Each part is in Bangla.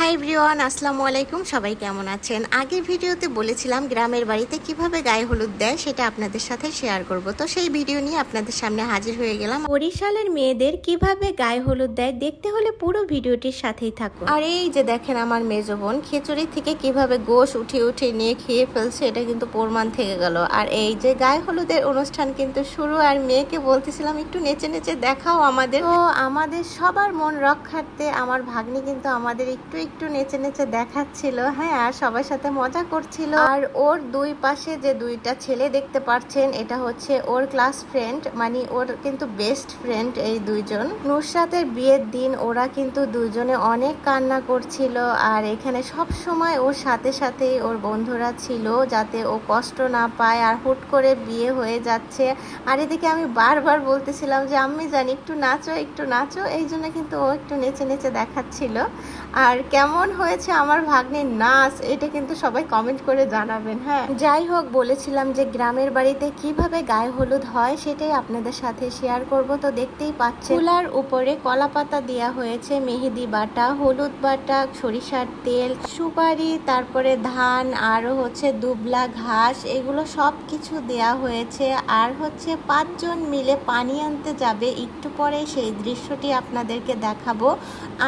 হাই ব্রিওয়ান আসসালামু আলাইকুম। সবাই কেমন আছেন? আগের ভিডিওতে বলেছিলাম গ্রামের বাড়িতে কীভাবে গায়ে হলুদ দেয়, সেটা আপনাদের সাথে শেয়ার করব। তো সেই ভিডিও নিয়ে আপনাদের সামনে হাজির হয়ে গেলাম। বরিশালের মেয়েদের কীভাবে গায়ে হলুদ দেয়, দেখতে হলে পুরো ভিডিওটির সাথেই থাকুন। আর এই যে দেখেন আমার মেজ বোন, খিচুড়ি থেকে কীভাবে গোশ উঠে উঠে নিয়ে খেয়ে ফেলছে, এটা কিন্তু প্রমাণ থেকে গেল। আর এই যে গায়ে হলুদের অনুষ্ঠান কিন্তু শুরু, আর মেয়েকে বলতেছিলাম একটু নেচে নেচে দেখাও আমাদের। ও আমাদের সবার মন রক্ষার্থে আমার ভাগ্নি কিন্তু আমাদের একটু একটু নেচে নেচে দেখাচ্ছিল হ্যাঁ আর সবার সাথে মজা করছিল। আর ওর দুই পাশে যে দুইটা ছেলে দেখতে পাচ্ছেন এটা হচ্ছে ওর ক্লাস ফ্রেন্ড মানে ওর কিন্তু বেস্ট ফ্রেন্ড এই দুইজন। নুসরাতের বিয়ের দিন ওরা কিন্তু দুজনে অনেক কান্না করছিল, আর এখানে সব সময় ওর সাথে সাথে ওর বন্ধুরা ছিল, যাতে ও কষ্ট না পায় আর হুট করে বিয়ে হয়ে যাচ্ছে। আর এদিকে আমি বারবার বলতেছিলাম যে আমি জানি, একটু নাচো একটু নাচো। এই জন্য কিন্তু ও একটু নেচে নেচে দেখাচ্ছিল। আর কেমন হয়েছে আমার ভাগ্নির নাচ এটা কিন্তু সবাই কমেন্ট করে জানাবেন হ্যাঁ। যাই হোক, বলেছিলাম যে গ্রামের বাড়িতে কীভাবে গায়ে হলুদ হয়, সেটাই আপনাদের সাথে শেয়ার করব। তো দেখতেই পাচ্ছেন চুলার উপরে কলা পাতা দেওয়া হয়েছে, মেহেদি বাটা, হলুদ বাটা, সরিষার তেল, সুপারি, তারপরে ধান আরও হচ্ছে দুবলা ঘাস, এগুলো সব কিছু দেয়া হয়েছে। আর হচ্ছে পাঁচজন মিলে পানি আনতে যাবে, একটু পরে সেই দৃশ্যটি আপনাদেরকে দেখাবো।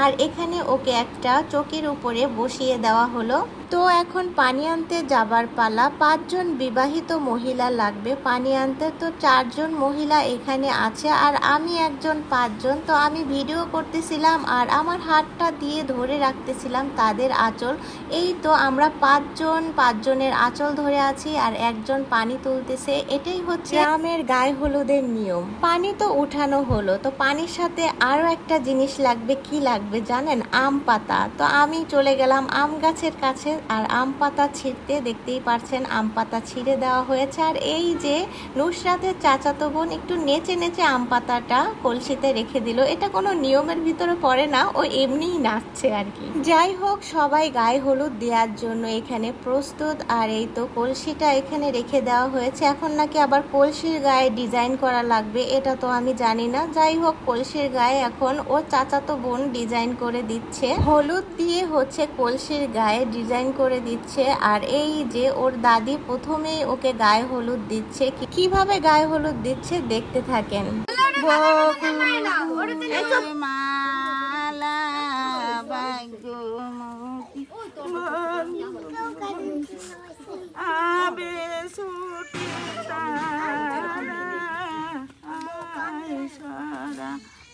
আর এখানে ওকে একটা চকির উপরে বসিয়ে দেওয়া হলো। তো এখন পানি আনতে যাবার পালা। পাঁচজন বিবাহিত মহিলা লাগবে। পানি আনতে তো চারজন মহিলা এখানে আছে আর আমি একজন পাঁচজন। তো আমি ভিডিও করতেছিলাম আর আমার হাতটা দিয়ে ধরে রাখতেছিলাম তাদের আঁচল। এই তো আমরা পাঁচজন, পাঁচজনের আঁচল ধরে আছি আর একজন পানি তুলতেছে। এটাই হচ্ছে গ্রামের গায়ে হলুদের নিয়ম। পানি তো উঠানো হলো। তো পানির সাথে আরও একটা জিনিস লাগবে। কি লাগবে জানেন? আম পাতা। তো আমি চলে গেলাম আম গাছের কাছে। আর আম পাতা ছিঁড়তে দেখতেই পারছেন, আম পাতা ছিঁড়ে দেওয়া হয়েছে। আর এই যে নুসরাতের চাচাতো বোন একটু নেচে নেচে আম পাতাটা কলসিতে রেখে দিল, এটা কোনো নিয়মের ভিতরে পড়ে না, ও এমনিই নাচছে আর কি। যাই হোক, সবাই গায়ে হলুদ দেওয়ার জন্য এখানে প্রস্তুত, আর এই তো কলসিটা এখানে রেখে দেওয়া হয়েছে। এখন নাকি আবার কলসির গায়ে ডিজাইন করা লাগবে, এটা তো আমি জানি না। যাই হোক, কলসির গায়ে এখন ও চাচাতো বোন ডিজাইন করে দিচ্ছে। হলুদ দিয়ে হচ্ছে কলসির গায়ে ডিজাইন করে দিচ্ছে। আর এই যে ওর দাদি প্রথমেই ওকে গায়ে হলুদ দিচ্ছে। কীভাবে গায়ে হলুদ দিচ্ছে দেখতে থাকেন।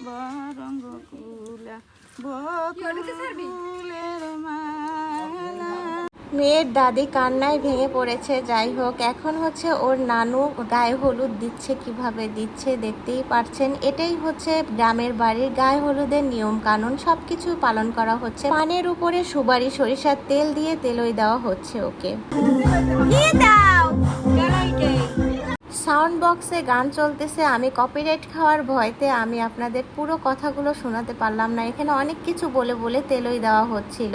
বরঙ্গ কুলা বকুলের মেয়ের দাদি কান্নায় ভেঙে পড়েছে যাই হোক এখন হচ্ছে ওর নানু গায়ে হলুদ দিচ্ছে কীভাবে দিচ্ছে দেখতেই পারছেন। এটাই হচ্ছে গ্রামের বাড়ির গায়ে হলুদের নিয়ম কানুন সবকিছু পালন করা হচ্ছে। পানের উপরে সুবারি সরিষার তেল দিয়ে তেলই দেওয়া হচ্ছে ওকে। সাউন্ড বক্সে গান চলতেছে আমি কপিরাইট খাওয়ার ভয়তে আমি আপনাদের পুরো কথাগুলো শোনাতে পারলাম না। এখানে অনেক কিছু বলে বলে তেলই দেওয়া হচ্ছিল।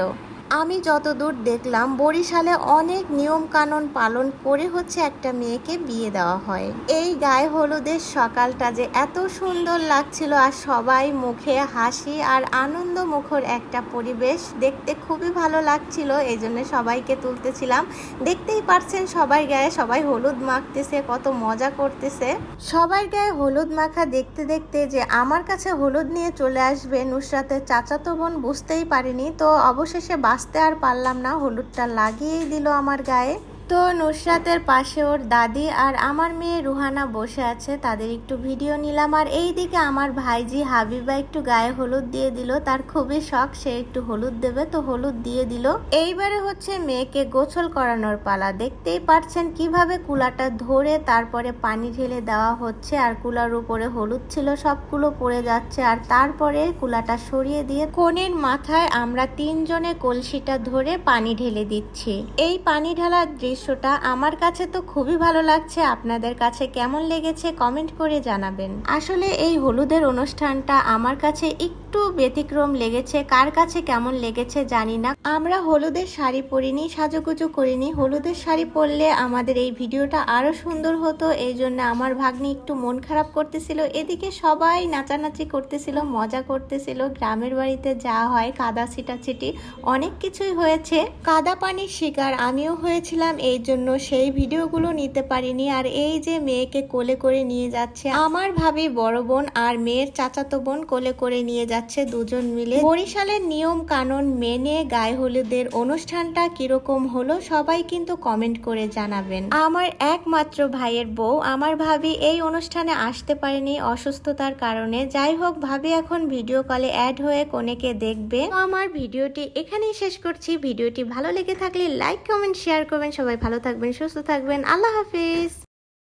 আমি যতদূর দেখলাম, বরিশালে অনেক নিয়ম কানুন পালন করে হচ্ছে একটা মেয়েকে বিয়ে দেওয়া হয়। এই গায়ে হলুদের সকালটা যে এত সুন্দর লাগছিল আর সবাই মুখে হাসি আর আনন্দ মুখর একটা পরিবেশ দেখতে খুবই ভালো লাগছিল, এই জন্য সবাইকে তুলতেছিলাম। দেখতেই পারছেন সবাই গায়ে সবাই হলুদ মাখতেছে, কত মজা করতেছে। সবার গায়ে হলুদ মাখা দেখতে দেখতে যে আমার কাছে হলুদ নিয়ে চলে আসবে নুসরাতের চাচাতো বোন বুঝতেই পারিনি, তো অবশেষে বাঁচতে আর পারলাম না হলুদটা লাগিয়েই দিল আমার গায়ে। তো নুসরাতের পাশে ওর দাদি আর আমার মেয়ে রুহানা বসে আছে, তাদের একটু ভিডিও নিলাম। আর এই দিকে আমার ভাইজি হাবিবা একটু গায়ে হলুদ দিয়ে দিল, তার খুবই শখ, সে একটু হলুদ দেবে তো হলুদ দিয়ে দিল। এইবারে হচ্ছে মেয়েকে গোসল করানোর পালা। দেখতেই পারছেন কীভাবে কুলাটা ধরে তারপরে পানি ঢেলে দেওয়া হচ্ছে, আর কুলার উপরে হলুদ ছিল, সবগুলো পড়ে যাচ্ছে, আর তারপরে কুলাটা সরিয়ে দিয়ে কোণের মাথায় আমরা তিনজনে কলসিটা ধরে পানি ঢেলে দিচ্ছি। এই পানি ঢালার দৃশ্য দৃশ্যটা আমার কাছে তো খুবই ভালো লাগছে। আপনাদের কাছে কেমন লেগেছে কমেন্ট করে জানাবেন। আসলে এই হলুদের অনুষ্ঠানটা আমার কাছে একটু ব্যতিক্রম লেগেছে, কার কাছে কেমন লেগেছে জানি না। আমরা হলুদের শাড়ি পরিনি, সাজুগুজু করিনি। হলুদের শাড়ি পরলে আমাদের এই ভিডিওটা আরও সুন্দর হতো, এই জন্য আমার ভাগ্নি একটু মন খারাপ করতেছিল। এদিকে সবাই নাচানাচি করতেছিল, মজা করতেছিল। গ্রামের বাড়িতে যা হয়, কাদা ছিটাছিটি, অনেক কিছুই হয়েছে। কাদা পানির শিকার আমিও হয়েছিলাম, এই জন্য সেই ভিডিওগুলো নিতে পারিনি। আর এই যে মেয়েকে কোলে করে নিয়ে যাচ্ছে, আমার ভাবি বড় বোন আর মেয়ের চাচাতো বোন কোলে করে নিয়ে যাচ্ছে। দুজন মিলে। বরিশালের নিয়ম কানুন মেনে গায়ে হলুদের অনুষ্ঠানটা কীরকম হলো সবাই কিন্তু কমেন্ট করে জানাবেন। আমার একমাত্র ভাইয়ের বউ, আমার ভাবি এই অনুষ্ঠানে আসতে পারেনি অসুস্থতার কারণে। যাই হোক, ভাবি এখন ভিডিও কলে অ্যাড হয়ে কোনেকে দেখবে। আমার ভিডিওটি এখানেই শেষ করছি। ভিডিওটি ভালো লেগে থাকলে লাইক, কমেন্ট, শেয়ার করবেন। সবাই ভালো থাকবেন, সুস্থ থাকবেন। আল্লাহ হাফিজ।